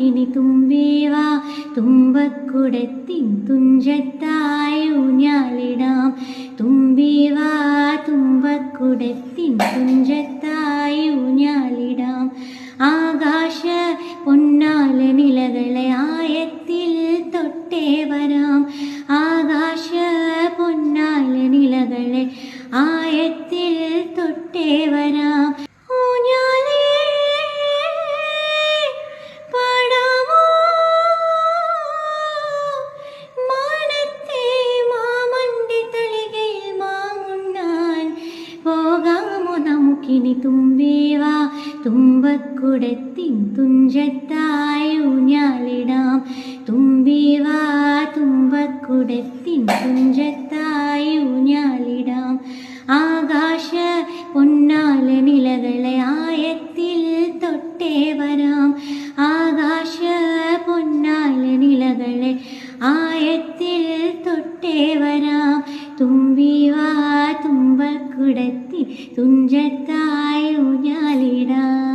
നമുക്കിനി തുമ്പേവാ തുമ്പക്കുടത്തിൻ തുഞ്ചത്തായു ഊഞ്ഞാലിടാം തുമ്പേവാ തുമ്പക്കുടത്തിൻ തുഞ്ചത്തായു ഊഞ്ഞാലിടാം ആകാശ പൊന്നാല നിലകളെ ആയത്തിൽ തൊട്ടേ വരാം. ആകാശ പൊന്നാല നിലകളെ ആയത്തിൽ തൊട്ടേ വരാം. നമുക്കിനി തുമ്പേവാ തുമ്പക്കുടത്തിൻ തുഞ്ചത്തായി ഊഞ്ഞാലിടാം. തുമ്പേവാ തുമ്പക്കുടത്തിൻ തുഞ്ചത്തായി ഊഞ്ഞാലിടാം. ആകാശ പൊന്നാല നിലകളെ ആയത്തിൽ തൊട്ടേ വരാം. ആകാശ പൊന്നാല നിലകളെ ആയത്തിൽ തൊട്ടേ വരാം. लिरा